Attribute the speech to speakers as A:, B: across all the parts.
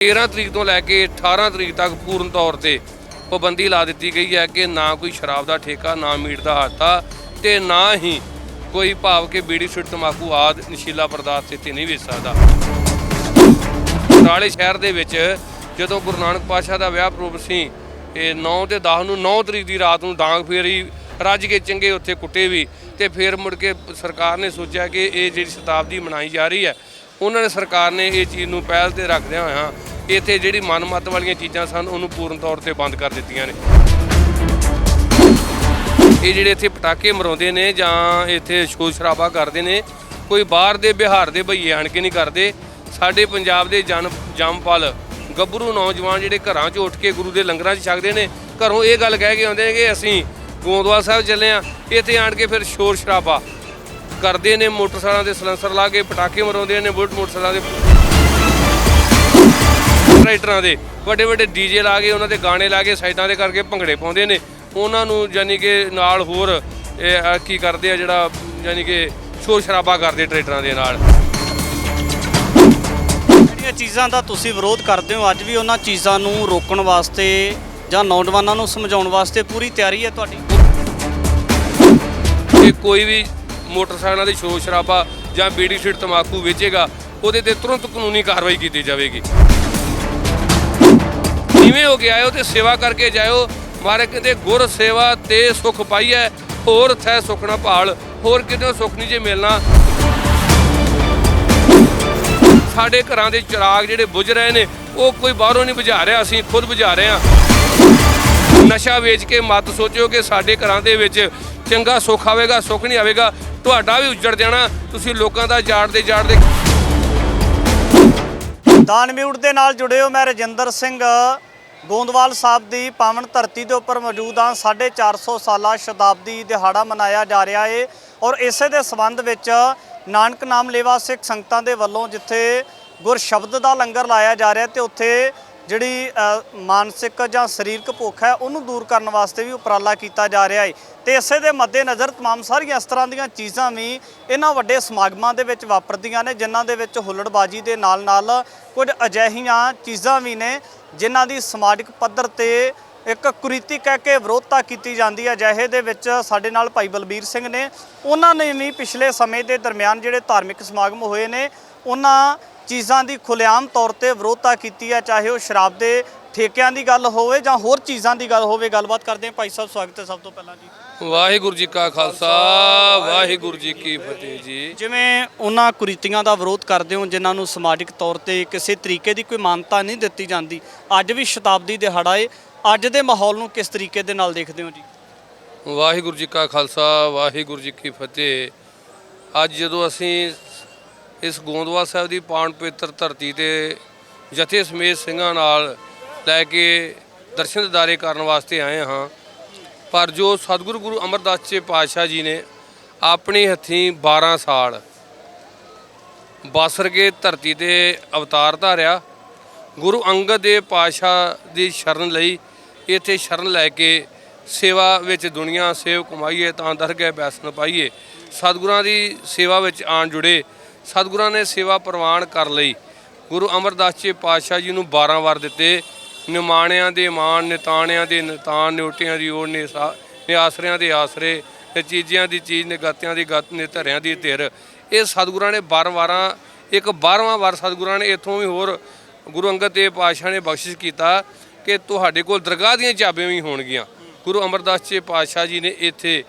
A: 13 ਤਰੀਕ ਤੋਂ ਲੈ ਕੇ 18 ਤਰੀਕ ਤੱਕ ਪੂਰਨ ਤੌਰ ਤੇ ਪਾਬੰਦੀ ਲਾ ਦਿੱਤੀ ਗਈ ਹੈ ਕਿ ਨਾ ਕੋਈ ਸ਼ਰਾਬ ਦਾ ਠੇਕਾ, ਨਾ ਮੀਟ ਦਾ ਹਾਤਾ ਤੇ ਨਾ ਹੀ ਕੋਈ ਭਾਵ ਕਿ ਬੀੜੀ ਸੁੱਟ ਤਮਾਕੂ ਆਦ ਨਸ਼ੀਲਾ ਪਦਾਰਥ ਇੱਥੇ ਨਹੀਂ ਵੇਚ ਸਕਦਾ। ਨਾਲੇ ਸ਼ਹਿਰ ਦੇ ਵਿੱਚ ਜਦੋਂ ਗੁਰੂ ਨਾਨਕ ਪਾਤਸ਼ਾਹ ਦਾ ਵਿਆਹ ਪ੍ਰੋਗਰਾਮ ਸੀ, ਇਹ 9 ਤੇ 10 ਨੂੰ 9 ਤਰੀਕ ਦੀ ਰਾਤ ਨੂੰ ਡਾਂਗ ਫੇਰੀ, ਰੱਜ ਕੇ ਚੰਗੇ ਉੱਥੇ ਕੁੱਟੇ ਵੀ ਤੇ ਫਿਰ ਮੁੜ ਕੇ ਸਰਕਾਰ ਨੇ ਸੋਚਿਆ ਕਿ ਇਹ ਜਿਹੜੀ ਸ਼ਤਾਬਦੀ ਮਨਾਈ ਜਾ ਰਹੀ ਹੈ, ਉਹਨਾਂ ਨੇ ਸਰਕਾਰ ਨੇ ਇਹ ਚੀਜ਼ ਨੂੰ ਪਹਿਲ ਤੇ ਰੱਖਦਿਆਂ ਹੋਇਆਂ ਇੱਥੇ ਜਿਹੜੀ ਮਨਮੱਤ ਵਾਲੀਆਂ ਚੀਜ਼ਾਂ ਸਨ, ਉਹਨੂੰ ਪੂਰਨ ਤੌਰ ਤੇ ਬੰਦ ਕਰ ਦਿੱਤੀਆਂ ਨੇ। ਇਹ ਜਿਹੜੇ ਇੱਥੇ ਪਟਾਕੇ ਮਰਾਉਂਦੇ ਨੇ ਜਾਂ ਇੱਥੇ ਸ਼ੋਰ ਸ਼ਰਾਬਾ ਕਰਦੇ ਨੇ, ਕੋਈ ਬਾਹਰ ਦੇ, ਬਿਹਾਰ ਦੇ ਭਈਏ ਆਣ ਕੇ ਨਹੀਂ ਕਰਦੇ। ਸਾਡੇ ਪੰਜਾਬ ਦੇ ਜਨ ਜੰਮਪਲ ਗੱਭਰੂ ਨੌਜਵਾਨ ਜਿਹੜੇ ਘਰਾਂ 'ਚ ਉੱਠ ਕੇ ਗੁਰੂ ਦੇ ਲੰਗਰਾਂ 'ਚ ਛਕਦੇ ਨੇ, ਘਰੋਂ ਇਹ ਗੱਲ ਕਹਿ ਕੇ ਆਉਂਦੇ ਨੇ ਕਿ ਅਸੀਂ ਗੋਂਦਵਾਲ ਸਾਹਿਬ ਚੱਲੇ ਆ, ਇੱਥੇ ਆਣ ਕੇ ਫਿਰ ਸ਼ੋਰ ਸ਼ਰਾਬਾ ਕਰਦੇ ਨੇ, ਮੋਟਰਸਾਈਕਲਾਂ ਦੇ ਸਲੈਂਸਰ ਲਾ ਕੇ ਪਟਾਕੇ ਮਰਾਉਂਦੇ ਨੇ, ਬੁਲਟ ਮੋਟਰਸਾਈਕਲਾਂ ਦੇ ਰਾਈਟਰਾਂ ਦੇ। ਵੱਡੇ ਵੱਡੇ ਡੀਜੇ ਲਾ ਕੇ ਉਹਨਾਂ ਦੇ ਗਾਣੇ ਲਾ ਕੇ ਸਾਈਡਾਂ ਦੇ ਕਰਕੇ ਭੰਗੜੇ ਪਾਉਂਦੇ ਨੇ। ਉਹਨਾਂ ਨੂੰ ਯਾਨੀ ਕਿ ਨਾਲ ਹੋਰ ਕੀ ਕਰਦੇ ਆ ਜਿਹੜਾ ਯਾਨੀ ਕਿ ਸ਼ੋਰ ਸ਼ਰਾਬਾ ਕਰਦੇ ਟਰੈਕਟਰਾਂ ਦੇ ਨਾਲ।
B: ਜਿਹੜੀਆਂ ਚੀਜ਼ਾਂ ਦਾ ਤੁਸੀਂ ਵਿਰੋਧ ਕਰਦੇ ਹੋ ਅੱਜ ਵੀ ਉਹਨਾਂ ਚੀਜ਼ਾਂ ਨੂੰ ਰੋਕਣ ਵਾਸਤੇ ਜਾਂ ਨੌਜਵਾਨਾਂ ਨੂੰ ਸਮਝਾਉਣ ਵਾਸਤੇ ਪੂਰੀ ਤਿਆਰੀ ਹੈ ਤੁਹਾਡੀ?
A: ਕਿ ਕੋਈ ਵੀ ਮੋਟਰਸਾਈਕਲਾਂ ਦੇ ਸ਼ੋਰ ਸ਼ਰਾਬਾ ਜਾਂ ਬੀੜੀ ਸ਼ੀਟ ਤਮਾਕੂ ਵੇਚੇਗਾ ਉਹਦੇ ਤੇ ਤੁਰੰਤ ਕਾਨੂੰਨੀ ਕਾਰਵਾਈ ਕੀਤੀ ਜਾਵੇਗੀ। ਜਿਵੇਂ ਹੋ ਕੇ ਆਇਓ ਤੇ ਸੇਵਾ ਕਰਕੇ ਜਾਇਓ। ਮਾਰੇ ਕਹਿੰਦੇ, ਗੁਰ ਸੇਵਾ ਤੇ ਸੁਖ ਪਾਈਐ, ਹੋਰ ਥੈ ਸੁਖਣਾ ਭਾਲ, ਹੋਰ ਕਿਤੇ ਸੁਖ ਨਹੀਂ ਜੇ ਮਿਲਣਾ। ਸਾਡੇ ਘਰਾਂ ਦੇ ਚਿਰਾਗ ਜਿਹੜੇ ਬੁਝ ਰਹੇ ਨੇ, ਉਹ ਕੋਈ ਬਾਹਰੋਂ ਨਹੀਂ ਬੁਝਾ ਰਿਹਾ, ਅਸੀਂ ਖੁਦ ਬੁਝਾ ਰਹੇ ਹਾਂ। ਨਸ਼ਾ ਵੇਚ ਕੇ ਮਤ ਸੋਚਿਓ ਕਿ ਸਾਡੇ ਘਰਾਂ ਦੇ ਵਿੱਚ ਚੰਗਾ ਸੁੱਖ ਆਵੇਗਾ, ਸੁੱਖ ਨਹੀਂ ਆਵੇਗਾ। ਤੁਹਾਡਾ ਵੀ ਉੱਜੜ ਜਾਣਾ, ਤੁਸੀਂ ਲੋਕਾਂ ਦਾ ਜਾੜਦੇ ਜਾੜਦੇ
B: ਦਾਨ ਮਿਊਟ ਦੇ ਨਾਲ ਜੁੜੇ ਹੋ। ਮੈਂ ਰਜਿੰਦਰ ਸਿੰਘ। ਗੋਂਦਵਾਲ ਸਾਹਿਬ ਦੀ ਪਾਵਨ ਧਰਤੀ ਦੇ ਉੱਪਰ ਮੌਜੂਦ ਹਾਂ 450 ਸਾਲਾ ਸ਼ਤਾਬਦੀ ਦਿਹਾੜਾ ਮਨਾਇਆ ਜਾ ਰਿਹਾ ਏ। ਔਰ ਇਸੇ ਦੇ ਸੰਬੰਧ ਵਿੱਚ ਨਾਨਕ ਨਾਮ ਲੇਵਾ ਸਿੱਖ ਸੰਗਤਾਂ ਦੇ ਵੱਲੋਂ ਜਿੱਥੇ ਗੁਰ ਸ਼ਬਦ ਦਾ ਲੰਗਰ ਲਾਇਆ ਜਾ ਰਿਹਾ ਤੇ ਉੱਥੇ ਜਿਹੜੀ ਅ, ਮਾਨਸਿਕ ਜਾਂ ਸਰੀਰਕ ਭੁੱਖ ਹੈ ਉਹਨੂੰ ਦੂਰ ਕਰਨ ਵਾਸਤੇ ਵੀ ਉਪਰਾਲਾ ਕੀਤਾ ਜਾ ਰਿਹਾ ਹੈ ਤੇ ਇਸੇ ਦੇ ਮੱਦੇਨਜ਼ਰ तमाम ਸਾਰੀਆਂ ਇਸ ਤਰ੍ਹਾਂ ਦੀਆਂ ਚੀਜ਼ਾਂ ਵੀ ਇਹਨਾਂ ਵੱਡੇ ਸਮਾਗਮਾਂ ਦੇ ਵਿੱਚ ਵਾਪਰਦੀਆਂ ਨੇ ਜਿਨ੍ਹਾਂ ਦੇ ਵਿੱਚ ਹੁੱਲੜਬਾਜੀ ਦੇ ਨਾਲ-ਨਾਲ ਕੁਝ ਅਜਿਹੀਆਂ ਚੀਜ਼ਾਂ ਵੀ ਨੇ ਜਿਨ੍ਹਾਂ ਦੀ ਸਮਾਜਿਕ ਪੱਧਰ ਤੇ ਇੱਕ ਕੁਰੀਤੀ ਕਹਿ ਕੇ ਵਿਰੋਧਤਾ ਕੀਤੀ ਜਾਂਦੀ ਹੈ ਜਿਹੇ ਦੇ ਵਿੱਚ ਸਾਡੇ ਨਾਲ ਭਾਈ ਬਲਬੀਰ ਸਿੰਘ ਨੇ ਉਹਨਾਂ ਨੇ ਵੀ ਪਿਛਲੇ ਸਮੇਂ ਦੇ ਦਰਮਿਆਨ ਜਿਹੜੇ ਧਾਰਮਿਕ ਸਮਾਗਮ ਹੋਏ ਨੇ ਉਹਨਾਂ ਚੀਜ਼ਾਂ ਦੀ ਖੁੱਲੇਆਮ ਤੌਰ ਤੇ ਵਿਰੋਧਤਾ ਕੀਤੀ ਹੈ ਚਾਹੇ ਉਹ ਸ਼ਰਾਬ ਦੇ ਠੇਕਿਆਂ ਦੀ ਗੱਲ ਹੋਵੇ ਜਾਂ ਹੋਰ ਚੀਜ਼ਾਂ ਦੀ ਗੱਲ ਹੋਵੇ ਗੱਲਬਾਤ ਕਰਦੇ ਹਾਂ। ਭਾਈ ਸਾਹਿਬ ਸਵਾਗਤ ਹੈ ਸਭ ਤੋਂ ਪਹਿਲਾਂ ਜੀ।
A: ਵਾਹਿਗੁਰੂ ਜੀ ਕਾ ਖਾਲਸਾ ਵਾਹਿਗੁਰੂ ਜੀ ਕੀ ਫਤਿਹ ਜੀ।
B: ਜਿਵੇਂ ਉਹਨਾਂ ਕੁਰੀਤੀਆਂ ਦਾ ਵਿਰੋਧ ਕਰਦੇ ਹੋ ਜਿਨ੍ਹਾਂ ਨੂੰ ਸਮਾਜਿਕ ਤੌਰ ਤੇ ਕਿਸੇ ਤਰੀਕੇ ਦੀ ਕੋਈ ਮਾਨਤਾ ਨਹੀਂ ਦਿੱਤੀ ਜਾਂਦੀ ਅੱਜ ਵੀ ਸ਼ਤਾਬਦੀ ਦਿਹਾੜਾ ਏ। ਅੱਜ ਦੇ ਮਾਹੌਲ ਨੂੰ ਕਿਸ ਤਰੀਕੇ ਦੇ ਨਾਲ ਦੇਖਦੇ ਹੋ ਜੀ?
A: ਵਾਹਿਗੁਰੂ ਜੀ ਕਾ ਖਾਲਸਾ ਵਾਹਿਗੁਰੂ ਜੀ ਕੀ ਫਤਿਹ। ਅੱਜ ਜਦੋਂ ਅਸੀਂ ਇਸ ਗੋਂਦਵਾਲ ਸਾਹਿਬ ਦੀ ਪਾਣ ਪਵਿੱਤਰ ਧਰਤੀ ਤੇ ਜਥੇ ਸਮੇਤ ਸਿੰਘਾਂ ਨਾਲ ਲੈ ਕੇ ਦਰਸ਼ਨ ਦਿਦਾਰੇ ਕਰਨ ਵਾਸਤੇ ਆਏ ਹਾਂ। ਪਰ ਜੋ ਸਤਿਗੁਰੂ ਗੁਰੂ ਅਮਰਦਾਸ ਜੀ ਪਾਤਸ਼ਾਹ ਜੀ ਨੇ ਆਪਣੇ ਹੱਥੀਂ 12 ਸਾਲ ਬਾਸਰ ਕੇ ਧਰਤੀ ਤੇ ਅਵਤਾਰ ਧਾਰਿਆ, ਗੁਰੂ ਅੰਗਦ ਦੇ ਪਾਤਸ਼ਾਹ ਦੀ ਸ਼ਰਨ ਲਈ ਇੱਥੇ ਸ਼ਰਨ ਲੈ ਕੇ ਸੇਵਾ ਵਿੱਚ ਦੁਨੀਆ ਸੇਵ ਕਮਾਈਏ ਤਾਂ ਦਰਗਹਿ ਬੈਸਨ ਪਾਈਏ। ਸਤਿਗੁਰਾਂ ਦੀ ਸੇਵਾ ਵਿੱਚ ਆਣ ਜੁੜੇ ਸਤਿਗੁਰਾਂ ਨੇ ਸੇਵਾ ਪ੍ਰਵਾਨ ਕਰ ਲਈ। ਗੁਰੂ ਅਮਰਦਾਸ ਜੀ ਪਾਤਸ਼ਾਹ ਜੀ ਨੂੰ 12 ਵਾਰ ਦਿੱਤੇ। ਨਿਮਾਣਿਆਂ ਦੇ ਮਾਣ, ਨਿਤਾਣਿਆਂ ਦੇ ਨਿਤਾਣ, ਨਿਉਟਿਆਂ ਦੀ ਓੜ ਨੇ ਸਾ- ਨੇ ਆਸਰਿਆਂ ਦੇ ਆਸਰੇ ਨੇ ਚੀਜ਼ਿਆਂ ਦੀ ਚੀਜ਼ ਨੇ ਗਾਤਿਆਂ ਦੀ ਗਤ ਨੇ ਧਰਿਆਂ ਦੀ ਧਿਰ। ਇਹ ਸਤਿਗੁਰਾਂ ਨੇ 12 ਵਾਰਾਂ, ਇੱਕ 12ਵਾਂ ਵਾਰ ਸਤਿਗੁਰਾਂ ਨੇ ਇੱਥੋਂ ਵੀ ਹੋਰ ਗੁਰੂ ਅੰਗਦ ਦੇਵ ਪਾਤਸ਼ਾਹ ਨੇ ਬਖਸ਼ਿਸ਼ ਕੀਤਾ ਕਿ ਤੁਹਾਡੇ ਕੋਲ ਦਰਗਾਹ ਦੀਆਂ ਚਾਬੀਆਂ ਵੀ ਹੋਣਗੀਆਂ। ਗੁਰੂ ਅਮਰਦਾਸ ਜੀ ਪਾਤਸ਼ਾਹ ਜੀ ਨੇ ਇੱਥੇ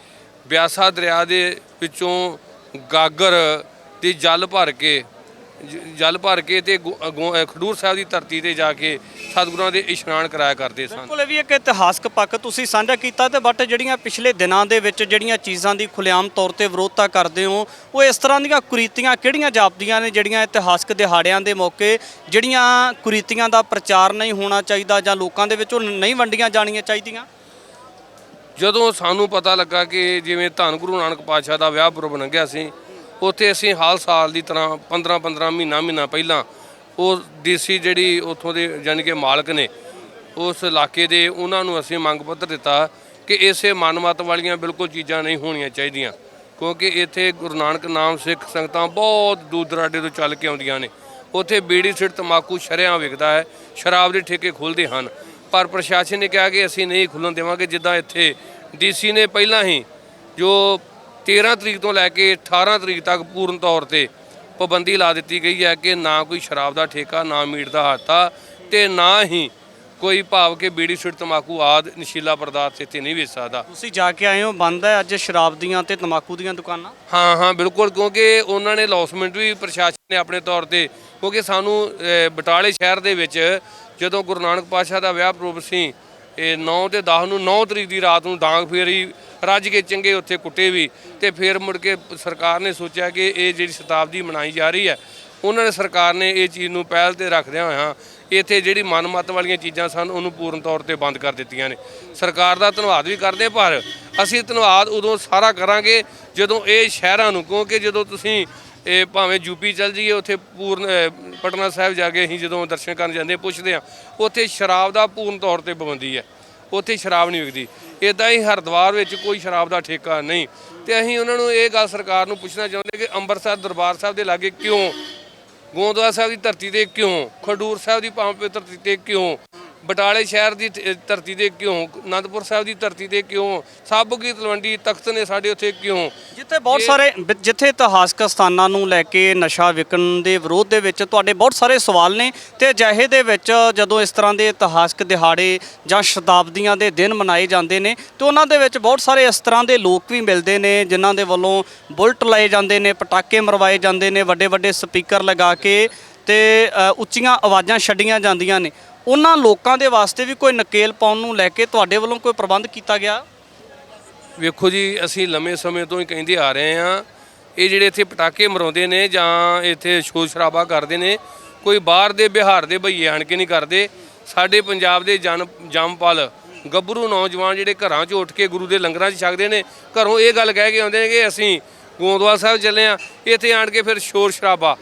A: ਬਿਆਸਾ ਦਰਿਆ ਦੇ ਵਿੱਚੋਂ ਗਾਗਰ ਦੀ ਜਲ ਭਰ ਕੇ ਜਲ ਭਰ ਕੇ ਤੇ ਗੋ- ਗੋ- ਖਡੂਰ ਸਾਹਿਬ ਦੀ ਧਰਤੀ ਤੇ ਜਾ ਕੇ ਸਤਿਗੁਰਾਂ ਦੇ ਇਸ਼ਨਾਨ ਕਰਾਇਆ ਕਰਦੇ ਸਨ।
B: ਬਿਲਕੁਲ ਇਹ ਵੀ ਇੱਕ ਇਤਿਹਾਸਕ ਪੱਖ ਤੁਸੀਂ ਸਾਂਝਾ ਕੀਤਾ ਤੇ ਬਟ ਜਿਹੜੀਆਂ ਪਿਛਲੇ ਦਿਨਾਂ ਦੇ ਵਿੱਚ ਜਿਹੜੀਆਂ ਚੀਜ਼ਾਂ ਦੀ ਖੁੱਲੇਆਮ ਤੌਰ ਤੇ ਵਿਰੋਧਤਾ ਕਰਦੇ ਹੋ ਉਹ ਇਸ ਤਰ੍ਹਾਂ ਦੀਆਂ ਕੁਰੀਤੀਆਂ ਕਿਹੜੀਆਂ ਜਾਪਦੀਆਂ ਨੇ ਜਿਹੜੀਆਂ ਇਤਿਹਾਸਕ ਦਿਹਾੜਿਆਂ ਦੇ ਮੌਕੇ ਜਿਹੜੀਆਂ ਕੁਰੀਤੀਆਂ ਦਾ ਪ੍ਰਚਾਰ ਨਹੀਂ ਹੋਣਾ ਚਾਹੀਦਾ ਜਾਂ ਲੋਕਾਂ ਦੇ ਵਿੱਚ ਉਹ ਨਹੀਂ ਵੰਡੀਆਂ ਜਾਣੀਆਂ ਚਾਹੀਦੀਆਂ?
A: ਜਦੋਂ ਸਾਨੂੰ ਪਤਾ ਲੱਗਾ ਕਿ ਜਿਵੇਂ ਧੰਨ ਗੁਰੂ ਨਾਨਕ ਪਾਤਸ਼ਾਹ ਦਾ ਵਿਆਹ ਪੁਰਬ ਲੰਘਿਆ ਸੀ ਉੱਥੇ ਅਸੀਂ ਹਾਲ ਸਾਲ ਦੀ ਤਰ੍ਹਾਂ 15 15 ਮਹੀਨਾ ਮਹੀਨਾ ਪਹਿਲਾਂ ਉਹ ਡੀਸੀ ਜਿਹੜੀ ਉੱਥੋਂ ਦੇ ਯਾਨੀ ਕਿ ਮਾਲਕ ਨੇ ਉਸ ਇਲਾਕੇ ਦੇ ਉਹਨਾਂ ਨੂੰ ਅਸੀਂ ਮੰਗ ਪੱਤਰ ਦਿੱਤਾ ਕਿ ਇਸੇ ਮਨਮਤ ਵਾਲੀਆਂ ਬਿਲਕੁਲ ਚੀਜ਼ਾਂ ਨਹੀਂ ਹੋਣੀਆਂ ਚਾਹੀਦੀਆਂ, ਕਿਉਂਕਿ ਇੱਥੇ ਗੁਰੂ ਨਾਨਕ ਨਾਮ ਸਿੱਖ ਸੰਗਤਾਂ ਬਹੁਤ ਦੂਰ ਦਰਾਡੇ ਤੋਂ ਚੱਲ ਕੇ ਆਉਂਦੀਆਂ ਨੇ। ਉੱਥੇ ਬੀੜੀ ਸਿਰ ਤਮਾਕੂ ਸ਼ਰਿਆਂ ਵਿਕਦਾ ਹੈ, ਸ਼ਰਾਬ ਦੇ ਠੇਕੇ ਖੁੱਲਦੇ ਹਨ, ਪਰ ਪ੍ਰਸ਼ਾਸਨ ਨੇ ਕਿਹਾ ਕਿ ਅਸੀਂ ਨਹੀਂ ਖੁੱਲਣ ਦੇਵਾਂਗੇ, ਜਿੱਦਾਂ ਇੱਥੇ ਡੀਸੀ ਨੇ ਪਹਿਲਾਂ ਹੀ ਜੋ 13 ਤਰੀਕ ਤੋਂ ਲੈ ਕੇ 18 ਤਰੀਕ ਤੱਕ ਪੂਰਨ ਤੌਰ ਤੇ ਪਾਬੰਦੀ ਲਾ ਦਿੱਤੀ ਗਈ ਹੈ ਕਿ ਨਾ ਕੋਈ ਸ਼ਰਾਬ ਦਾ ਠੇਕਾ ਨਾ ਮੀਟ ਦਾ ਹਾਤਾ ਤੇ ਨਾ ਹੀ ਕੋਈ ਭਾਵ ਕਿ ਬੀੜੀ ਸਿੱਟ ਤਮਾਕੂ ਆਦ ਨਸ਼ੀਲਾ ਪਦਾਰਥ ਇੱਥੇ ਨਹੀਂ ਵੇਚ ਸਕਦਾ।
B: ਤੁਸੀਂ ਜਾ ਕੇ ਆਏ ਹੋ ਬੰਦ ਹੈ ਅੱਜ ਸ਼ਰਾਬ ਦੀਆਂ ਤੇ ਤਮਾਕੂ ਦੀਆਂ ਦੁਕਾਨਾਂ?
A: ਹਾਂ ਹਾਂ ਬਿਲਕੁਲ ਕਿਉਂਕਿ ਉਹਨਾਂ ਨੇ ਲੌਸਮੈਂਟ ਵੀ ਪ੍ਰਸ਼ਾਸਨ ਨੇ ਆਪਣੇ ਤੌਰ ਤੇ ਕਿਉਂਕਿ ਸਾਨੂੰ ਬਟਾਲੇ ਸ਼ਹਿਰ ਦੇ ਵਿੱਚ ਜਦੋਂ ਗੁਰੂ ਨਾਨਕ ਪਾਤਸ਼ਾਹ ਦਾ ਵਿਆਹ ਪੁਰਬ ਸੀ ਇਹ 9 ਤੇ 10 ਨੂੰ 9 ਤਰੀਕ ਦੀ ਰਾਤ ਨੂੰ ਡਾਂਗ ਫੇਰੀ, ਰੱਜ ਕੇ ਚੰਗੇ ਉੱਥੇ ਕੁੱਟੇ ਵੀ ਤੇ ਫਿਰ ਮੁੜ ਕੇ ਸਰਕਾਰ ਨੇ ਸੋਚਿਆ ਕਿ ਇਹ ਜਿਹੜੀ ਸ਼ਤਾਬਦੀ ਮਨਾਈ ਜਾ ਰਹੀ ਹੈ, ਉਹਨਾਂ ਨੇ ਸਰਕਾਰ ਨੇ ਇਹ ਚੀਜ਼ ਨੂੰ ਪਹਿਲ ਤੇ ਰੱਖਦਿਆਂ ਹੋਇਆਂ ਇੱਥੇ ਜਿਹੜੀ ਮਨਮਤ ਵਾਲੀਆਂ ਚੀਜ਼ਾਂ ਸਨ, ਉਹਨੂੰ ਪੂਰਨ ਤੌਰ ਤੇ ਬੰਦ ਕਰ ਦਿੱਤੀਆਂ ਨੇ। ਸਰਕਾਰ ਦਾ ਧੰਨਵਾਦ ਵੀ ਕਰਦੇ ਪਰ ਅਸੀਂ ਧੰਨਵਾਦ ਉਦੋਂ ਸਾਰਾ ਕਰਾਂਗੇ ਜਦੋਂ ਇਹ ਸ਼ਹਿਰਾਂ ਨੂੰ, ਕਿਉਂਕਿ ਜਦੋਂ ਤੁਸੀਂ ਇਹ ਭਾਵੇਂ ਯੂਪੀ ਚੱਲ ਜਾਈਏ ਉੱਥੇ ਪੂਰਨ ਪਟਨਾ ਸਾਹਿਬ ਜਾ ਕੇ ਅਸੀਂ ਜਦੋਂ ਦਰਸ਼ਨ ਕਰਨ ਜਾਂਦੇ ਹਾਂ, ਪੁੱਛਦੇ ਆ ਉੱਥੇ ਸ਼ਰਾਬ ਦਾ ਪੂਰਨ ਤੌਰ ਤੇ ਪਾਬੰਦੀ ਹੈ। ਉੱਥੇ ਸ਼ਰਾਬ ਨਹੀਂ ਵਿਕਦੀ। ਇਦਾਂ ਹੀ ਹਰਿਦੁਆਰ ਵਿੱਚ ਕੋਈ ਸ਼ਰਾਬ ਦਾ ਠੇਕਾ ਨਹੀਂ। ਤੇ ਅਸੀਂ ਉਹਨਾਂ ਨੂੰ ਇਹ ਗੱਲ ਸਰਕਾਰ ਨੂੰ ਪੁੱਛਣਾ ਚਾਹੁੰਦੇ ਕਿ ਅੰਮ੍ਰਿਤਸਰ ਦਰਬਾਰ ਸਾਹਿਬ ਦੇ ਲਾਗੇ ਕਿਉਂ? ਗੋਂਦਵਾਲ ਸਾਹਿਬ ਦੀ ਧਰਤੀ ਤੇ ਕਿਉਂ? ਖਡੂਰ ਸਾਹਿਬ ਦੀ ਪਾਵਨ ਪਵਿੱਤਰ ਧਰਤੀ ਤੇ ਕਿਉਂ? ਬਟਾਲੇ ਸ਼ਹਿਰ ਦੀ ਧ- ਧਰਤੀ ਤੇ ਕਿਉਂ? ਅਨੰਦਪੁਰ ਸਾਹਿਬ ਦੀ ਧਰਤੀ ਤੇ ਕਿਉਂ? ਸਾਬੋ ਕੀ ਤਲਵੰਡੀ ਤਖਤ ਨੇ ਸਾਡੇ ਉੱਥੇ ਕਿਉਂ?
B: ਜਿੱਥੇ ਬਹੁਤ ਸਾਰੇ ਬ- ਜਿੱਥੇ ਇਤਿਹਾਸਕ ਸਥਾਨਾਂ ਨੂੰ ਲੈ ਕੇ ਨਸ਼ਾ ਵਿਕਣ ਦੇ ਵਿਰੋਧ ਦੇ ਵਿੱਚ ਤੁਹਾਡੇ ਬਹੁਤ ਸਾਰੇ ਸਵਾਲ ਨੇ ਤੇ ਅਜਿਹੇ ਦੇ ਵਿੱਚ ਜਦੋਂ ਇਸ ਤਰ੍ਹਾਂ ਦੇ ਇਤਿਹਾਸਕ ਦਿਹਾੜੇ ਜਾਂ ਸ਼ਤਾਬਦੀਆਂ ਦੇ ਦਿਨ ਮਨਾਏ ਜਾਂਦੇ ਨੇ ਤੇ ਉਹਨਾਂ ਦੇ ਵਿੱਚ ਬਹੁਤ ਸਾਰੇ ਇਸ ਤਰ੍ਹਾਂ ਦੇ ਲੋਕ ਵੀ ਮਿਲਦੇ ਨੇ ਜਿਨ੍ਹਾਂ ਦੇ ਵੱਲੋਂ ਬੁਲਟ ਲਾਏ ਜਾਂਦੇ ਨੇ ਪਟਾਕੇ ਮਰਵਾਏ ਜਾਂਦੇ ਨੇ ਵੱਡੇ ਵੱਡੇ ਸਪੀਕਰ ਲਗਾ ਕੇ ਤੇ ਅ, ਉੱਚੀਆਂ ਆਵਾਜ਼ਾਂ ਛੱਡੀਆਂ ਜਾਂਦੀਆਂ ਨੇ। ਉਹਨਾਂ ਲੋਕਾਂ ਦੇ ਵਾਸਤੇ ਵੀ ਕੋਈ ਨਕੇਲ ਪਾਉਣ ਨੂੰ ਲੈ ਕੇ ਤੁਹਾਡੇ ਵੱਲੋਂ ਕੋਈ ਪ੍ਰਬੰਧ ਕੀਤਾ ਗਿਆ?
A: ਵੇਖੋ ਜੀ, ਅਸੀਂ ਲੰਮੇ ਸਮੇਂ ਤੋਂ ਹੀ ਕਹਿੰਦੇ ਆ ਰਹੇ ਹਾਂ। ਇਹ ਜਿਹੜੇ ਇੱਥੇ ਪਟਾਕੇ ਮਰਾਉਂਦੇ ਨੇ ਜਾਂ ਇੱਥੇ ਸ਼ੋਰ ਸ਼ਰਾਬਾ ਕਰਦੇ ਨੇ, ਕੋਈ ਬਾਹਰ ਦੇ, ਬਿਹਾਰ ਦੇ ਭਈਏ ਆਣ ਕੇ ਨਹੀਂ ਕਰਦੇ। ਸਾਡੇ ਪੰਜਾਬ ਦੇ ਜਨ, ਜੰਮਪਲ, ਗੱਭਰੂ ਨੌਜਵਾਨ ਜਿਹੜੇ ਘਰਾਂ 'ਚ ਉੱਠ ਕੇ ਗੁਰੂ ਦੇ ਲੰਗਰਾਂ 'ਚ ਛਕਦੇ ਨੇ, ਘਰੋਂ ਇਹ ਗੱਲ ਕਹਿ ਕੇ ਆਉਂਦੇ ਨੇ ਕਿ ਅਸੀਂ ਗੋਂਦਵਾਲ ਸਾਹਿਬ ਚੱਲੇ ਆ ਇੱਥੇ ਆਣ ਕੇ ਫਿਰ ਸ਼ੋਰ ਸ਼ਰਾਬਾ।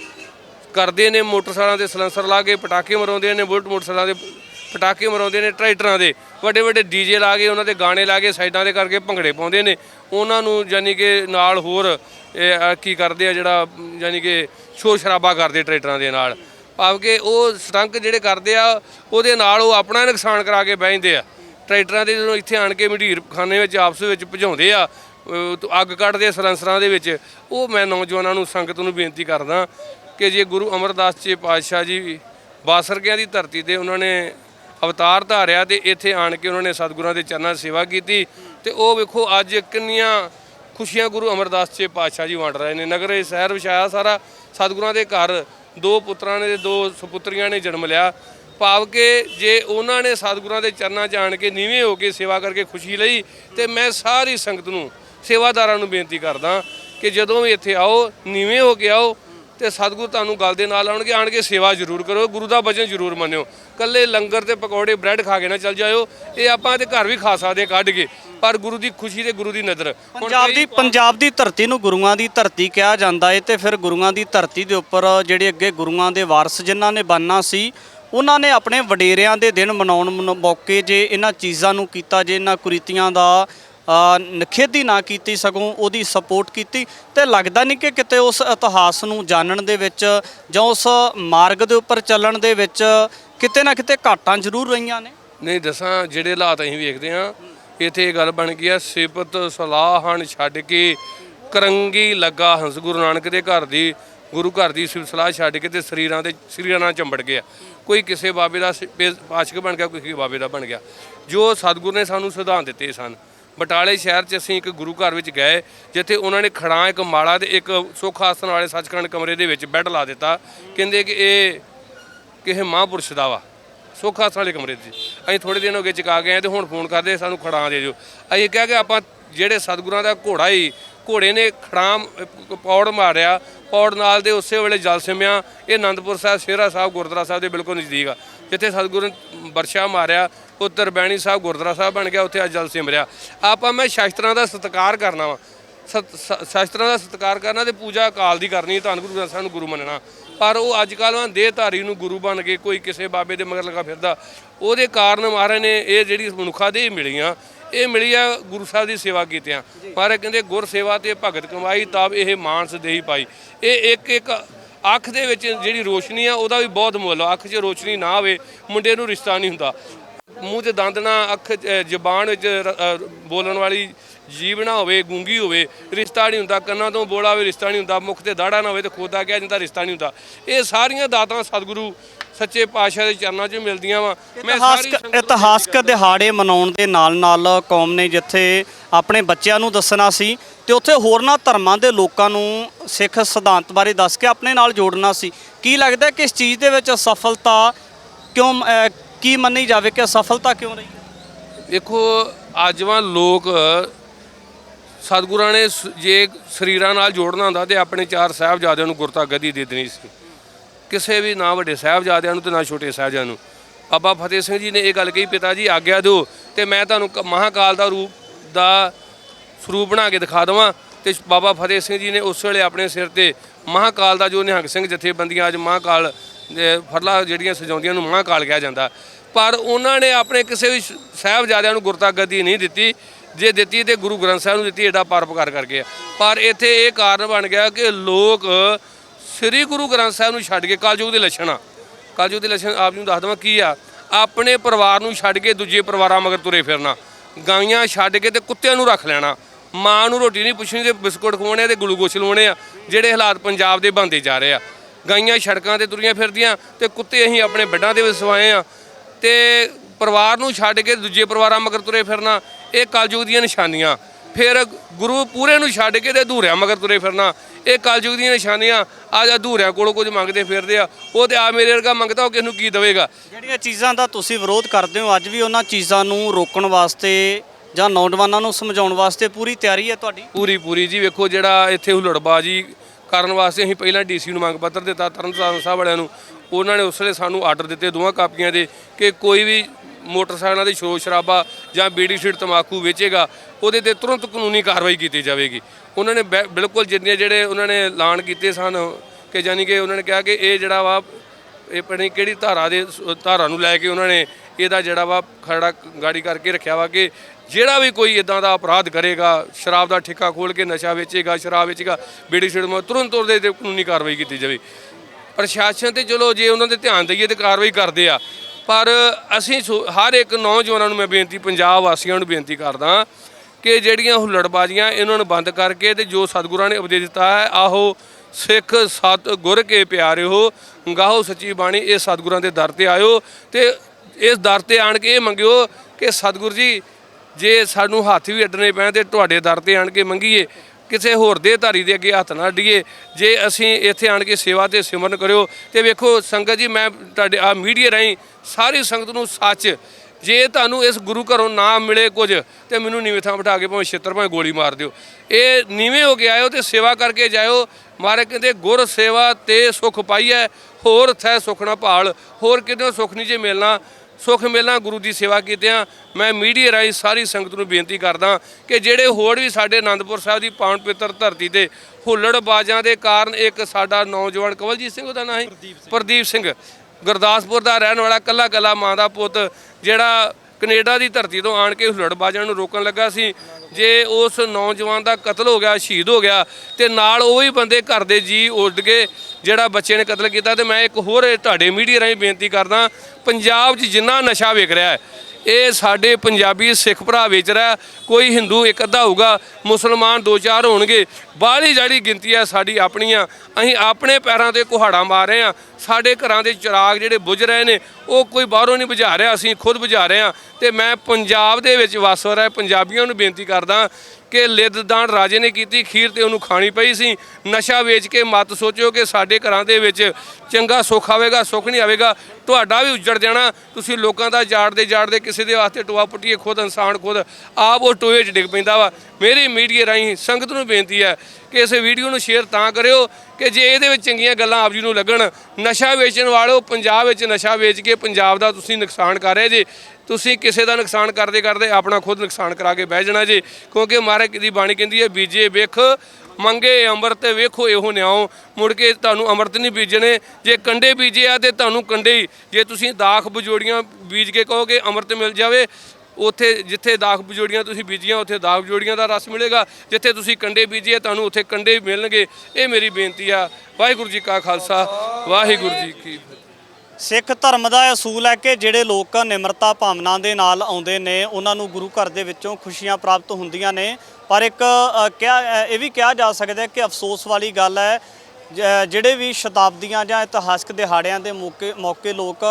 A: ਕਰਦੇ ਨੇ, ਮੋਟਰਸਾਈਕਲਾਂ ਦੇ ਸਲੈਂਸਰ ਲਾ ਕੇ, ਪਟਾਕੇ ਮਰਾਉਂਦੇ ਨੇ, ਬੁਲਟ ਮੋਟਰਸਾਈਕਲਾਂ ਦੇ ਪਟਾਕੇ ਮਰਾਉਂਦੇ ਨੇ, ਟਰੈਕਟਰਾਂ ਦੇ। ਵੱਡੇ ਵੱਡੇ ਡੀਜੇ ਲਾ ਕੇ, ਉਹਨਾਂ ਦੇ ਗਾਣੇ ਲਾ ਕੇ, ਸਾਈਡਾਂ ਦੇ ਕਰਕੇ ਭੰਗੜੇ ਪਾਉਂਦੇ ਨੇ। ਉਹਨਾਂ ਨੂੰ ਯਾਨੀ ਕਿ ਨਾਲ ਹੋਰ ਕੀ ਕਰਦੇ ਆ, ਜਿਹੜਾ, ਯਾਨੀ ਕਿ ਸ਼ੋਰ ਸ਼ਰਾਬਾ ਕਰਦੇ ਟਰੈਕਟਰਾਂ ਦੇ ਨਾਲ। ਭਾਵ ਕਿ ਉਹ ਸਟੰਕ ਜਿਹੜੇ ਕਰਦੇ ਆ, ਉਹਦੇ ਨਾਲ ਉਹ ਆਪਣਾ ਨੁਕਸਾਨ ਕਰਾ ਕੇ ਬਹਿੰਦੇ ਆ। ਟਰੈਕਟਰਾਂ ਦੇ ਜਦੋਂ ਇੱਥੇ ਆਣ ਕੇ ਮਢੀਰ ਖਾਨੇ ਵਿੱਚ, ਆਪਸ ਵਿੱਚ ਭਜਾਉਂਦੇ ਆ ਅੱਗ ਕੱਢਦੇ ਆ ਸਲੈਂਸਰਾਂ ਦੇ ਵਿੱਚ, ਉਹ ਮੈਂ ਨੌਜਵਾਨਾਂ ਨੂੰ, ਸੰਗਤ ਨੂੰ ਬੇਨਤੀ ਕਰਦਾ ਕਿ ਜੇ ਗੁਰੂ ਅਮਰਦਾਸ ਜੀ ਪਾਤਸ਼ਾਹ ਜੀ ਬਾਸਰਗਿਆਂ ਦੀ ਧਰਤੀ ਤੇ ਉਹਨਾਂ ਨੇ ਅਵਤਾਰ ਧਾਰਿਆ ਤੇ ਇੱਥੇ ਆਣ ਕੇ ਉਹਨਾਂ ਨੇ ਸਤਿਗੁਰਾਂ ਦੇ ਚਰਨਾਂ 'ਚ ਸੇਵਾ ਕੀਤੀ ਤੇ ਉਹ ਵੇਖੋ ਅੱਜ ਕਿੰਨੀਆਂ ਖੁਸ਼ੀਆਂ ਗੁਰੂ ਅਮਰਦਾਸ ਜੀ ਪਾਤਸ਼ਾਹ ਜੀ ਵੰਡ ਰਹੇ ਨੇ। ਨਗਰੇ ਸ਼ਹਿਰ ਵਿਛਾਇਆ ਸਾਰਾ, ਸਤਿਗੁਰਾਂ ਦੇ ਘਰ ਦੋ ਪੁੱਤਰਾਂ ਨੇ ਤੇ ਦੋ ਸੁਪੁੱਤਰੀਆਂ ਨੇ ਜਨਮ ਲਿਆ। ਭਾਵ ਕਿ ਜੇ ਉਹਨਾਂ ਨੇ ਸਤਿਗੁਰਾਂ ਦੇ ਚਰਨਾਂ 'ਚ ਆਣ ਕੇ ਨੀਵੇਂ ਹੋ ਕੇ ਸੇਵਾ ਕਰਕੇ ਖੁਸ਼ੀ ਲਈ ਤੇ ਮੈਂ ਸਾਰੀ ਸੰਗਤ ਨੂੰ, ਸੇਵਾਦਾਰਾਂ ਨੂੰ ਬੇਨਤੀ ਕਰਦਾ ਕਿ ਜਦੋਂ ਵੀ ਇੱਥੇ ਆਓ, ਨੀਵੇਂ ਹੋ ਕੇ ਆਓ ਤੇ ਸਤਿਗੁਰੂ ਤੁਹਾਨੂੰ ਗੱਲ ਦੇ ਨਾਲ ਆਉਣਗੇ ਆਣ ਕੇ ਸੇਵਾ ਜ਼ਰੂਰ ਕਰੋ ਗੁਰੂ ਦਾ ਬਚਨ ਜ਼ਰੂਰ ਮੰਨਿਓ। ਕੱਲੇ ਲੰਗਰ ਤੇ ਪਕੌੜੇ ਬ੍ਰੈਡ ਖਾ ਕੇ ਨਾ ਚੱਲ ਜਾਇਓ ਇਹ ਆਪਾਂ ਤੇ ਘਰ ਵੀ ਖਾ ਸਕਦੇ ਕੱਢ ਕੇ ਪਰ ਗੁਰੂ ਦੀ ਖੁਸ਼ੀ ਤੇ ਗੁਰੂ ਦੀ ਨਜ਼ਰ।
B: ਪੰਜਾਬ ਦੀ ਪੰਜਾਬ ਦੀ ਧਰਤੀ ਨੂੰ ਗੁਰੂਆਂ ਦੀ ਧਰਤੀ ਕਿਹਾ ਜਾਂਦਾ ਹੈ ਤੇ ਫਿਰ ਗੁਰੂਆਂ ਦੀ ਧਰਤੀ ਦੇ ਉੱਪਰ ਜਿਹੜੇ ਅੱਗੇ ਗੁਰੂਆਂ ਦੇ ਵਾਰਸ ਜਿਨ੍ਹਾਂ ਨੇ ਬਣਨਾ ਸੀ ਉਹਨਾਂ ਨੇ ਆਪਣੇ ਵਡੇਰਿਆਂ ਦੇ ਦਿਨ ਮਨਾਉਣ ਮਨ- ਮੌਕੇ ਜੇ ਇਹਨਾਂ ਚੀਜ਼ਾਂ ਨੂੰ ਕੀਤਾ ਜੇ ਇਹਨਾਂ ਕੁਰੀਤੀਆਂ ਦਾ ਅ, ਨਿਖੇਧੀ ਨਾ ਕੀਤੀ ਸਗੋਂ ਉਹਦੀ ਸਪੋਰਟ ਕੀਤੀ ਤੇ ਲੱਗਦਾ ਨਹੀਂ ਕਿ ਕਿਤੇ ਉਸ ਇਤਿਹਾਸ ਨੂੰ ਜਾਣਨ ਦੇ ਵਿੱਚ ਜਾਂ ਉਸ ਮਾਰਗ ਦੇ ਉੱਪਰ ਚੱਲਣ ਦੇ ਵਿੱਚ ਕਿਤੇ ਨਾ ਕਿਤੇ ਘਾਟਾਂ ਜ਼ਰੂਰ ਰਹੀਆਂ ਨੇ।
A: ਨਹੀਂ ਦੱਸਾਂ ਜਿਹੜੇ ਹਾਲਾਤ ਅਸੀਂ ਵੇਖਦੇ ਹਾਂ ਇੱਥੇ ਇਹ ਗੱਲ ਬਣ ਗਈ ਆ ਸਿਫਤ ਸਲਾਹਣ ਛੱਡ ਕੇ ਕਰੰਗੀ ਲੱਗਾ ਹੰਸ ਗੁਰੂ ਨਾਨਕ ਦੇ ਘਰ ਦੀ ਗੁਰੂ ਘਰ ਦੀ ਸਿਫਤ ਸਲਾਹ ਛੱਡ ਕੇ ਤੇ ਸਰੀਰਾਂ ਦੇ ਸਰੀਰਾਂ ਨਾਲ ਚੰਬੜ ਗਿਆ। ਕੋਈ ਕਿਸੇ ਬਾਬੇ ਦਾ ਆਸ਼ਿਕ ਬਣ ਗਿਆ ਕੋਈ ਕਿਸੇ ਬਾਬੇ ਦਾ ਬਣ ਗਿਆ। ਜੋ ਸਤਿਗੁਰ ਨੇ ਸਾਨੂੰ ਸਿਧਾਂਤ ਦਿੱਤੇ ਸਨ ਬਟਾਲੇ ਸ਼ਹਿਰ 'ਚ ਅਸੀਂ ਇੱਕ ਗੁਰੂ ਘਰ ਵਿੱਚ ਗਏ, ਜਿੱਥੇ ਉਹਨਾਂ ਨੇ ਖੜਾਂ, ਇੱਕ ਮਾਲਾ ਤੇ ਇੱਕ ਸੁੱਖ ਆਸਣ ਵਾਲੇ ਸੱਚਖੰਡ ਕਮਰੇ ਦੇ ਵਿੱਚ ਬੈੱਡ ਲਾ ਦਿੱਤਾ। ਕਹਿੰਦੇ ਕਿ ਇਹ ਕਿਸੇ ਮਹਾਂਪੁਰਸ਼ ਦਾ ਵਾ, ਸੁੱਖ ਆਸਣ ਵਾਲੇ ਕਮਰੇ 'ਚ। ਅਸੀਂ ਥੋੜੇ ਦਿਨ ਹੋ ਗਏ ਚਕਾ ਗਏ ਆ ਤੇ ਹੁਣ ਫੋਨ ਕਰਦੇ, ਸਾਨੂੰ ਖੜਾਂ ਦੇ ਦਿਓ। ਅਸੀਂ ਕਿਹਾ ਕਿ ਆਪਾਂ ਜਿਹੜੇ ਸਤਿਗੁਰਾਂ ਦਾ ਘੋੜਾ ਹੀ ਘੋੜੇ ਨੇ ਖੜਾਮ ਪੌੜ ਮਾਰਿਆ। ਪੌੜ ਨਾਲ ਦੇ ਉਸੇ ਵੇਲੇ ਜਲ ਸਿਮਿਆ। ਇਹ ਆਨੰਦਪੁਰ ਸਾਹਿਬ, ਸ਼ੇਰਾ ਸਾਹਿਬ, ਗੁਰਦੁਆਰਾ ਸਾਹਿਬ ਦੇ ਬਿਲਕੁਲ ਨਜ਼ਦੀਕ ਆ। ਜਿੱਥੇ ਸਤਿਗੁਰੂ ਨੇ ਵਰਸ਼ਾ ਮਾਰਿਆ ਉੱਤਰ ਬੈਣੀ ਸਾਹਿਬ ਗੁਰਦੁਆਰਾ ਸਾਹਿਬ ਬਣ ਗਿਆ ਉੱਥੇ ਅੱਜ ਜਲ ਸਿਮਰਿਆ। ਆਪਾਂ ਮੈਂ ਸ਼ਾਸਤਰਾਂ ਦਾ ਸਤਿਕਾਰ ਕਰਨਾ ਵਾ। ਸ਼ਾਸਤਰਾਂ ਦਾ ਸਤਿਕਾਰ ਕਰਨਾ ਤੇ ਪੂਜਾ ਅਕਾਲ ਦੀ ਕਰਨੀ ਧੰਨ ਗੁਰੂ ਗ੍ਰੰਥ ਸਾਹਿਬ ਨੂੰ ਗੁਰੂ ਮੰਨਣਾ। ਪਰ ਉਹ ਅੱਜ ਕੱਲ੍ਹ ਦੇਹਧਾਰੀ ਨੂੰ ਗੁਰੂ ਬਣ ਕੇ ਕੋਈ ਕਿਸੇ ਬਾਬੇ ਦੇ ਮਗਰ ਲਗਾ ਫਿਰਦਾ। ਉਹਦੇ ਕਾਰਨ ਮਹਾਰਾਜ ਨੇ ਇਹ ਜਿਹੜੀ ਮਨੁੱਖਾ ਦੇ ਮਿਲੀਆਂ ਇਹ ਮਿਲੀ ਆ ਗੁਰੂ ਸਾਹਿਬ ਦੀ ਸੇਵਾ ਕੀਤਿਆਂ ਪਰ ਕਹਿੰਦੇ ਗੁਰ ਸੇਵਾ ਤੇ ਭਗਤ ਕਮਾਈ ਤਾਬ ਇਹ ਮਾਨਸ ਦੇਹੀ ਪਾਈ। ਇਹ ਇੱਕ ਇੱਕ ਅੱਖ ਦੇ ਵਿੱਚ ਜਿਹੜੀ ਰੋਸ਼ਨੀ ਆ ਉਹਦਾ ਵੀ ਬਹੁਤ ਮੁੱਲ ਆ। ਅੱਖ 'ਚ ਰੋਸ਼ਨੀ ਨਾ ਆਵੇ ਮੁੰਡੇ ਨੂੰ ਰਿਸ਼ਤਾ ਨਹੀਂ ਹੁੰਦਾ। ਮੂੰਹ ਤੇ ਦੰਦ ਨਾ ਅੱਖ 'ਚ, ਜ਼ਬਾਨ ਵਿੱਚ ਬੋਲਣ ਵਾਲੀ ਜੀਭ ਨਾ ਹੋਵੇ ਗੂੰਗੀ ਹੋਵੇ ਰਿਸ਼ਤਾ ਨਹੀਂ ਹੁੰਦਾ ਕੰਨਾਂ ਤੋਂ ਬੋਲਾ ਹੋਵੇ ਰਿਸ਼ਤਾ ਨਹੀਂ ਹੁੰਦਾ ਮੁਖ ਤੇ ਦਾੜਾ ਨਾ ਹੋਵੇ ਤੇ ਖੋਦਾ ਕਿਹਾ ਜਾਂਦਾ ਰਿਸ਼ਤਾ ਨਹੀਂ ਹੁੰਦਾ। ਇਹ ਸਾਰੀਆਂ ਦਾਤਾਂ ਸਤਿਗੁਰੂ ਸੱਚੇ ਪਾਤਸ਼ਾਹ ਦੇ ਚਰਨਾਂ 'ਚ ਮਿਲਦੀਆਂ ਵਾ।
B: ਇਤਿਹਾਸਕ ਇਤਿਹਾਸਕ ਦਿਹਾੜੇ ਮਨਾਉਣ ਦੇ ਨਾਲ ਨਾਲ ਕੌਮ ਨੇ ਜਿੱਥੇ ਆਪਣੇ ਬੱਚਿਆਂ ਨੂੰ ਦੱਸਣਾ ਸੀ ਤੇ ਉੱਥੇ ਹੋਰਨਾਂ ਧਰਮਾਂ ਦੇ ਲੋਕਾਂ ਨੂੰ ਸਿੱਖ ਸਿਧਾਂਤ ਬਾਰੇ ਦੱਸ ਕੇ ਆਪਣੇ ਨਾਲ ਜੋੜਨਾ ਸੀ। ਕੀ ਲੱਗਦਾ ਕਿ ਇਸ ਚੀਜ਼ ਦੇ ਵਿੱਚ ਸਫਲਤਾ ਕਿਉਂ ਕੀ ਮੰਨੀ ਜਾਵੇ ਕਿ ਸਫਲਤਾ ਕਿਉਂ ਰਹੀ
A: ਦੇਖੋ, ਅੱਜ ਵਾਂ ਲੋਕ ਸਤਿਗੁਰਾਂ ਨੇ ਸ- ਜੇ ਸਰੀਰਾਂ ਨਾਲ ਜੋੜਨਾ ਹੁੰਦਾ ਤੇ ਆਪਣੇ ਚਾਰ ਸਾਹਿਬਜ਼ਾਦਿਆਂ ਨੂੰ ਗੁਰਤਾ ਗੱਦੀ ਦੇ ਦੇਣੀ ਸੀ। ਕਿਸੇ ਵੀ ਨਾ ਵੱਡੇ ਸਾਹਿਬਜ਼ਾਦਿਆਂ ਨੂੰ ਤੇ ਨਾ ਛੋਟੇ ਸਾਹਿਬਜ਼ਾਦਿਆਂ ਨੂੰ। ਬਾਬਾ ਫਤਿਹ ਸਿੰਘ ਜੀ ਨੇ ਇਹ ਗੱਲ ਕਹੀ, ਪਿਤਾ ਜੀ, ਆਗਿਆ ਦਿਓ ਤੇ ਮੈਂ ਤੁਹਾਨੂੰ ਕ- ਮਹਾਕਾਲ ਦਾ ਰੂਪ, ਦਾ ਸਰੂਪ ਬਣਾ ਕੇ ਦਿਖਾ ਦਵਾਂ ਤੇ ਬਾਬਾ ਫਤਿਹ ਸਿੰਘ ਜੀ ਨੇ ਉਸ ਵੇਲੇ ਆਪਣੇ ਸਿਰ ਤੇ ਮਹਾਕਾਲ ਦਾ ਜੋ ਨਿਹੰਗ ਸਿੰਘ ਜਥੇਬੰਦੀਆਂ ਅੱਜ ਮਹਾਕਾਲ ਫਰਲਾ ਜਿਹੜੀਆਂ ਸਜਾਉਂਦੀਆਂ ਨੂੰ ਮਹਾਕਾਲ ਕਿਹਾ ਜਾਂਦਾ। ਪਰ ਉਹਨਾਂ ਨੇ ਆਪਣੇ ਕਿਸੇ ਵੀ ਸ- ਸਾਹਿਬਜ਼ਾਦਿਆਂ ਨੂੰ ਗੁਰਤਾਗਦੀ ਨਹੀਂ ਦਿੱਤੀ। ਜੇ ਦਿੱਤੀ ਤੇ ਗੁਰੂ ਗ੍ਰੰਥ ਸਾਹਿਬ ਨੂੰ ਦਿੱਤੀ ਐਡਾ ਪਰਪਕਾਰ ਕਰਕੇ ਪਰ ਇੱਥੇ ਇਹ ਕਾਰਨ ਬਣ ਗਿਆ ਕਿ ਲੋਕ ਸ੍ਰੀ ਗੁਰੂ ਗ੍ਰੰਥ ਸਾਹਿਬ ਨੂੰ ਛੱਡ ਕੇ ਕਾਲਯੁਗ ਦੇ ਲੱਛਣ ਆ। ਕਲਯੁਗ ਦੇ ਲੱਛਣ ਆਪ ਜੀ ਨੂੰ ਦੱਸ ਦਵਾਂ ਕੀ ਆ। ਆਪਣੇ ਪਰਿਵਾਰ ਨੂੰ ਛੱਡ ਕੇ ਦੂਜੇ ਪਰਿਵਾਰਾਂ ਮਗਰ ਤੁਰੇ ਫਿਰਨਾ, ਗਾਈਆਂ ਛੱਡ ਕੇ ਤੇ ਕੁੱਤਿਆਂ ਨੂੰ ਰੱਖ ਲੈਣਾ। ਮਾਂ ਨੂੰ ਰੋਟੀ ਨਹੀਂ ਪੁੱਛਣੀ ਤੇ ਬਿਸਕੁਟ ਖਵਾਉਣੇ ਆ ਤੇ ਗਲੂਕੋਸ਼ ਲਵਾਉਣੇ ਆ, ਜਿਹੜੇ ਹਾਲਾਤ ਪੰਜਾਬ ਦੇ ਬਣਦੇ ਜਾ ਰਹੇ ਆ। ਗਾਈਆਂ ਸੜਕਾਂ ਤੇ ਤੁਰੀਆਂ ਫਿਰਦੀਆਂ ਤੇ ਕੁੱਤੇ ਅਸੀਂ ਆਪਣੇ ਬੈੱਡਾਂ ਦੇ ਵਿੱਚ ਸਵਾਏ ਆ। ਤੇ ਪਰਿਵਾਰ ਨੂੰ ਛੱਡ ਕੇ ਦੂਜੇ ਪਰਿਵਾਰਾਂ ਮਗਰ ਤੁਰੇ ਫਿਰਨਾ, ਇਹ ਕਲਯੁਗ ਦੀਆਂ ਨਿਸ਼ਾਨੀਆਂ। ਫਿਰ ਗੁਰੂ ਪੂਰੇ ਨੂੰ ਛੱਡ ਕੇ ਤੇ ਅਧੂਰਿਆਂ ਮਗਰ ਤੁਰੇ ਫਿਰਨਾ, ਇਹ ਕਲਯੁਗ ਦੀਆਂ ਨਿਸ਼ਾਨੀਆਂ। ਅੱਜ ਅਧੂਰਿਆਂ ਕੋਲੋਂ ਕੁਝ ਮੰਗਦੇ ਫਿਰਦੇ ਆ, ਉਹ ਤੇ ਆ ਮੇਰੇ ਵਰਗਾ ਮੰਗਦਾ, ਉਹ ਕਿਸ ਨੂੰ ਕੀ ਦੇਵੇਗਾ?
B: ਜਿਹੜੀਆਂ ਚੀਜ਼ਾਂ ਦਾ ਤੁਸੀਂ ਵਿਰੋਧ ਕਰਦੇ ਹੋ, ਅੱਜ ਵੀ ਉਹਨਾਂ ਚੀਜ਼ਾਂ ਨੂੰ ਰੋਕਣ ਵਾਸਤੇ ਜਾਂ ਨੌਜਵਾਨਾਂ ਨੂੰ ਸਮਝਾਉਣ ਵਾਸਤੇ ਪੂਰੀ ਤਿਆਰੀ ਹੈ ਤੁਹਾਡੀ?
A: ਪੂਰੀ ਪੂਰੀ ਜੀ। ਵੇਖੋ ਜਿਹੜਾ ਇੱਥੇ ਹੁਲੜਬਾਜੀ ਕਰਨ ਵਾਸਤੇ ਅਸੀਂ ਪਹਿਲਾਂ ਡੀਸੀ ਨੂੰ ਮੰਗ ਪੱਤਰ ਦਿੱਤਾ ਤਰਨਤਾਰਨ ਸਾਹਿਬ ਵਾਲਿਆਂ ਨੂੰ। ਉਹਨਾਂ ਨੇ ਉਸ ਵੇਲੇ ਸਾਨੂੰ ਆਰਡਰ ਦਿੱਤੇ ਦੋਵਾਂ ਕਾਪੀਆਂ ਦੇ ਕਿ ਕੋਈ ਵੀ ਮੋਟਰਸਾਈਕਲਾਂ ਦੇ ਸ਼ੋਰ ਸ਼ਰਾਬਾ ਜਾਂ ਬੀੜੀ ਸ਼ੀਟ ਤਮਾਕੂ ਵੇਚੇਗਾ, ਉਹਦੇ ਤੇ ਤੁਰੰਤ ਕਾਨੂੰਨੀ ਕਾਰਵਾਈ ਕੀਤੀ ਜਾਵੇਗੀ। ਉਹਨਾਂ ਨੇ ਬੈ- ਬਿਲਕੁਲ ਜਿੰਨੇ ਜਿਹੜੇ ਉਹਨਾਂ ਨੇ ਐਲਾਨ ਕੀਤੇ ਸਨ, ਕਿ ਜਾਨੀ ਕਿ ਉਹਨਾਂ ਨੇ ਕਿਹਾ ਕਿ ਇਹ ਜਿਹੜਾ ਵਾ ਇਹ ਪਤਾ ਕਿਹੜੀ ਧਾਰਾ ਦੇ ਧਾਰਾ ਨੂੰ ਲੈ ਕੇ ਉਹਨਾਂ ਨੇ ਇਹਦਾ ਜਿਹੜਾ ਵਾ ਖੜਾ ਗਾੜੀ ਕਰਕੇ ਰੱਖਿਆ ਵਾ ਕਿ ਜਿਹੜਾ ਵੀ ਕੋਈ ਇਦਾਂ ਦਾ ਅਪਰਾਧ ਕਰੇਗਾ, ਸ਼ਰਾਬ ਦਾ ਠੇਕਾ ਖੋਲ ਕੇ ਨਸ਼ਾ ਵੇਚੇਗਾ, ਸ਼ਰਾਬ ਵੇਚੇਗਾ, ਬੀੜੀ ਛੇੜ ਤੁਰੰਤ ਉਹਦੇ ਤੇ ਕਾਨੂੰਨੀ ਕਾਰਵਾਈ ਕੀਤੀ ਜਾਵੇ। ਪ੍ਰਸ਼ਾਸਨ ਤੇ ਚਲੋ ਜੇ ਉਹਨਾਂ ਦੇ ਧਿਆਨ ਦਈਏ ਤੇ ਕਾਰਵਾਈ ਕਰਦੇ ਆ। ਪਰ ਅਸੀਂ ਸੋ- ਹਰ ਇੱਕ ਨੌਜਵਾਨਾਂ ਨੂੰ ਮੈਂ ਬੇਨਤੀ, ਪੰਜਾਬ ਵਾਸੀਆਂ ਨੂੰ ਬੇਨਤੀ ਕਰਦਾ ਕਿ ਜਿਹੜੀਆਂ ਹੁੱਲੜਬਾਜ਼ੀਆਂ ਇਹਨਾਂ ਨੂੰ ਬੰਦ ਕਰਕੇ ਤੇ ਜੋ ਸਤਿਗੁਰਾਂ ਨੇ ਉਪਦੇਸ਼ ਦਿੱਤਾ ਹੈ, ਆਹੋ ਸਿੱਖ ਸਤ ਗੁਰ ਕੇ ਪਿਆਰਿਓ, ਗਾਹੋ ਸੱਚੀ ਬਾਣੀ, ਇਹ ਸਤਿਗੁਰਾਂ ਦੇ ਦਰ ਤੇ ਆਇਓ ਤੇ ਇਸ ਦਰ ਤੇ ਆਣ ਕੇ ਇਹ ਮੰਗਿਓ ਕਿ ਸਤਿਗੁਰ ਜੀ, ਜੇ ਸਾਨੂੰ ਹੱਥ ਵੀ ਅੱਡਣੇ ਪੈਣ ਤੇ ਤੁਹਾਡੇ ਦਰ ਤੇ ਆਣ ਕੇ ਮੰਗੀਏ, ਕਿਸੇ ਹੋਰ ਦੇ ਧਾਰੀ ਦੇ ਅੱਗੇ ਹੱਥ ਨਾ ਅੱਡੀਏ, ਜੇ ਅਸੀਂ ਇੱਥੇ ਆਣ ਕੇ ਸੇਵਾ ਤੇ ਸਿਮਰਨ ਕਰਿਓ ਤੇ ਵੇਖੋ ਸੰਗਤ ਜੀ, ਮੈਂ ਤੁਹਾਡੇ ਆ ਮੀਡੀਆ ਰਾਹੀਂ ਸਾਰੀ ਸੰਗਤ ਨੂੰ ਸੱਚ ਜੇ ਤੁਹਾਨੂੰ ਇਸ ਗੁਰੂ ਘਰੋਂ ਨਾ ਮਿਲੇ ਕੁਝ ਤੇ ਮੈਨੂੰ ਨੀਵੇਂ ਥਾਂ ਬਿਠਾ ਕੇ ਭਾਵੇਂ ਛਿੱਤਰ ਭਾਵੇਂ ਗੋਲੀ ਮਾਰ ਦਿਓ। ਇਹ ਨੀਵੇਂ ਹੋ ਕੇ ਆਇਓ ਤੇ ਸੇਵਾ ਕਰਕੇ ਜਾਇਓ। ਮਾਰੇ ਕਹਿੰਦੇ ਗੁਰ ਸੇਵਾ ਤੇ ਸੁਖ ਪਾਈਐ ਹੋਰ ਥੈ ਸੁਖ ਨਾ ਭਾਲ। ਹੋਰ ਕਿਤੇ ਸੁਖ ਨਹੀਂ ਜੇ ਮਿਲਣਾ। ਸੁਖ ਮਿਲਣਾ ਗੁਰੂ ਦੀ ਸੇਵਾ ਕੀਤਿਆਂ। ਮੈਂ ਮੀਡੀਆ ਰਾਹੀਂ ਸਾਰੀ ਸੰਗਤ ਨੂੰ ਬੇਨਤੀ ਕਰਦਾ ਕਿ ਜਿਹੜੇ ਹੋਰ ਵੀ ਸਾਡੇ ਆਨੰਦਪੁਰ ਸਾਹਿਬ ਦੀ ਪਾਵਨ ਪਵਿੱਤਰ ਧਰਤੀ ਤੇ ਹੁੱਲੜਬਾਜ਼ਾਂ ਦੇ ਕਾਰਨ ਇੱਕ ਸਾਡਾ ਨੌਜਵਾਨ ਕਵਲਜੀਤ ਸਿੰਘ ਉਹਦਾ ਨਾਂ ਹੈ ਪ੍ਰਦੀਪ ਸਿੰਘ। ਗੁਰਦਾਸਪੁਰ ਦਾ ਰਹਿਣ ਵਾਲਾ ਕੱਲਾ ਕੱਲਾ ਮਾਂ ਦਾ ਪੁੱਤ ਜਿਹੜਾ ਕੈਨੇਡਾ ਦੀ ਧਰਤੀ ਤੋਂ ਆਣ ਕੇ ਹੁੱਲੜਬਾਜ਼ਾਂ ਨੂੰ ਰੋਕਣ ਲੱਗਾ ਸੀ। ਜੇ ਉਸ ਨੌਜਵਾਨ ਦਾ ਕਤਲ ਹੋ ਗਿਆ, ਸ਼ਹੀਦ ਹੋ ਗਿਆ, ਤੇ ਨਾਲ ਉਹ ਹੀ ਬੰਦੇ ਘਰ ਦੇ ਜੀ ਉੱਡ ਗਏ, ਜਿਹੜਾ ਬੱਚੇ ਨੇ ਕਤਲ ਕੀਤਾ। ਤੇ ਮੈਂ ਇੱਕ ਹੋਰ ਤੁਹਾਡੇ ਮੀਡੀਆ ਰਾਹੀਂ ਬੇਨਤੀ ਕਰਦਾ, ਪੰਜਾਬ 'ਚ ਜਿੰਨਾ ਨਸ਼ਾ ਵਿਕ ਰਿਹਾ ਹੈ ਇਹ ਸਾਡੇ ਪੰਜਾਬੀ ਸਿੱਖ ਭਰਾ ਵੇਚ ਰਿਹਾ ਕੋਈ ਹਿੰਦੂ ਇੱਕ ਅੱਧਾ ਹੋਊਗਾ, ਮੁਸਲਮਾਨ ਦੋ ਚਾਰ ਹੋਣਗੇ। ਬਾਹਲੀ ਜਿਹੜੀ ਗਿਣਤੀ ਆ ਸਾਡੀ ਆਪਣੀਆਂ। ਅਸੀਂ ਆਪਣੇ ਪੈਰਾਂ ਤੇ ਕੁਹਾੜਾ ਮਾਰ ਰਹੇ ਆ ਸਾਡੇ ਘਰਾਂ ਦੇ ਚਿਰਾਗ ਜਿਹੜੇ ਬੁਝ ਰਹੇ ਨੇ, ਉਹ ਕੋਈ ਬਾਹਰੋਂ ਨਹੀਂ ਬੁਝਾ ਰਿਹਾ, ਅਸੀਂ ਖੁਦ ਬੁਝਾ ਰਹੇ ਆ ਤੇ ਮੈਂ ਪੰਜਾਬ ਦੇ ਵਿੱਚ ਵਸ ਰਿਹਾ, ਪੰਜਾਬੀਆਂ ਨੂੰ ਬੇਨਤੀ ਕਰਦਾ ਕਿ ਲਿੱਦਦਾਨ ਰਾਜੇ ਨੇ ਕੀਤੀ, ਖੀਰ ਤੇ ਉਹਨੂੰ ਖਾਣੀ ਪਈ ਸੀ। ਨਸ਼ਾ ਵੇਚ ਕੇ ਮਤ ਸੋਚਿਓ ਕਿ ਸਾਡੇ ਘਰਾਂ ਦੇ ਵਿੱਚ ਚੰਗਾ ਸੁੱਖ ਆਵੇਗਾ, ਸੁੱਖ ਨਹੀਂ ਆਵੇਗਾ। ਤੁਹਾਡਾ ਵੀ ਉੱਜੜ ਜਾਣਾ, ਤੁਸੀਂ ਲੋਕਾਂ ਦਾ ਜਾੜਦੇ ਜਾੜਦੇ ਕਿਸੇ ਦੇ ਵਾਸਤੇ ਟੋਆ ਪੁੱਟੀਏ, ਖੁਦ ਇਨਸਾਨ ਖੁਦ ਆਪ ਉਹ ਟੋਏ 'ਚ ਡਿੱਗ ਪੈਂਦਾ ਵਾ। ਮੇਰੀ ਮੀਡੀਆ ਰਾਹੀਂ ਸੰਗਤ ਨੂੰ ਬੇਨਤੀ ਹੈ ਕਿ ਇਸ ਵੀਡੀਓ ਨੂੰ ਸ਼ੇਅਰ ਤਾਂ ਕਰਿਓ ਕਿ ਜੇ ਇਹਦੇ ਵਿੱਚ ਚੰਗੀਆਂ ਗੱਲਾਂ ਆਪ ਜੀ ਨੂੰ ਲੱਗਣ, ਨਸ਼ਾ ਵੇਚਣ ਵਾਲਿਓ ਪੰਜਾਬ ਵਿੱਚ ਨਸ਼ਾ ਵੇਚ ਕੇ ਪੰਜਾਬ ਦਾ ਤੁਸੀਂ ਨੁਕਸਾਨ ਕਰ ਰਹੇ ਜੇ। ਤੁਸੀਂ ਕਿਸੇ ਦਾ ਨੁਕਸਾਨ ਕਰਦੇ ਕਰਦੇ ਆਪਣਾ ਖੁਦ ਨੁਕਸਾਨ ਕਰਾ ਕੇ ਬਹਿ ਜਾਣਾ ਜੇ। ਕਿਉਂਕਿ ਮਹਾਰਾਜ ਦੀ ਬਾਣੀ ਕਹਿੰਦੀ ਹੈ, ਬੀਜੇ ਵੇਖ, ਮੰਗੇ ਅੰਮ੍ਰਿਤ ਵੇਖੋ, ਇਹੋ ਨਿਆਓ ਮੁੜ ਕੇ ਤੁਹਾਨੂੰ ਅੰਮ੍ਰਿਤ ਨਹੀਂ ਬੀਜਣੇ। ਜੇ ਕੰਡੇ ਬੀਜੇ ਆ ਤੇ ਤੁਹਾਨੂੰ ਕੰਡੇ ਹੀ। ਜੇ ਤੁਸੀਂ ਦਾਖ ਬਜੋੜੀਆਂ ਬੀਜ ਕੇ ਕਹੋਗੇ ਅੰਮ੍ਰਿਤ ਮਿਲ ਜਾਵੇ, ਉੱਥੇ ਜਿੱਥੇ ਦਾਖ ਬਜੋੜੀਆਂ ਤੁਸੀਂ ਬੀਜੀਆਂ, ਉੱਥੇ ਦਾਖ ਬਜੋੜੀਆਂ ਦਾ ਰਸ ਮਿਲੇਗਾ। ਜਿੱਥੇ ਤੁਸੀਂ ਕੰਡੇ ਬੀਜੀਏ ਤੁਹਾਨੂੰ ਉੱਥੇ ਕੰਡੇ ਮਿਲਣਗੇ। ਇਹ ਮੇਰੀ ਬੇਨਤੀ ਆ। ਵਾਹਿਗੁਰੂ ਜੀ ਕਾ ਖਾਲਸਾ, ਵਾਹਿਗੁਰੂ ਜੀ ਕੀ ਫਤਿਹ।
B: ਸਿੱਖ ਧਰਮ ਦਾ ਅਸੂਲ ਹੈ ਕਿ ਜਿਹੜੇ ਲੋਕ ਨਿਮਰਤਾ ਭਾਵਨਾ ਦੇ ਨਾਲ ਆਉਂਦੇ ਨੇ, ਉਹਨਾਂ ਨੂੰ ਗੁਰੂ ਘਰ ਦੇ ਵਿੱਚੋਂ ਖੁਸ਼ੀਆਂ ਪ੍ਰਾਪਤ ਹੁੰਦੀਆਂ ਨੇ। ਪਰ ਇੱਕ ਕਿਹਾ ਇਹ ਵੀ ਕਿਹਾ ਜਾ ਸਕਦਾ ਹੈ ਕਿ ਅਫਸੋਸ ਵਾਲੀ ਗੱਲ ਹੈ, ਜ- ਜਿਹੜੇ ਵੀ ਸ਼ਤਾਬਦੀਆਂ ਜਾਂ ਇਤਿਹਾਸਕ ਦਿਹਾੜਿਆਂ ਦੇ ਮੌਕੇ ਮੌਕੇ ਲੋਕ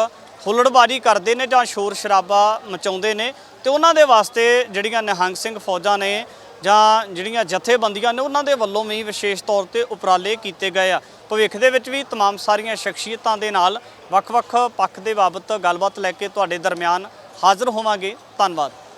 B: ਹੁੱਲੜਬਾਜ਼ੀ ਕਰਦੇ ਨੇ ਜਾਂ ਸ਼ੋਰ ਸ਼ਰਾਬਾ ਮਚਾਉਂਦੇ ਨੇ, ਤੇ ਉਹਨਾਂ ਦੇ ਵਾਸਤੇ ਜਿਹੜੀਆਂ ਨਿਹੰਗ ਸਿੰਘ ਫੌਜਾਂ ਨੇ ਜਾਂ ਜਿਹੜੀਆਂ ਜਥੇਬੰਦੀਆਂ ਨੇ ਉਹਨਾਂ ਦੇ ਵੱਲੋਂ ਵੀ ਵਿਸ਼ੇਸ਼ ਤੌਰ ਤੇ ਉਪਰਾਲੇ ਕੀਤੇ ਗਏ ਆ ਭਵਿੱਖ ਦੇ ਵਿੱਚ ਵੀ तमाम ਸਾਰੀਆਂ ਸ਼ਖਸੀਅਤਾਂ ਦੇ ਨਾਲ ਵੱਖ-ਵੱਖ ਪੱਖ ਦੇ ਬਾਬਤ ਗੱਲਬਾਤ ਲੈ ਕੇ ਤੁਹਾਡੇ ਦਰਮਿਆਨ ਹਾਜ਼ਰ ਹੋਵਾਂਗੇ ਧੰਨਵਾਦ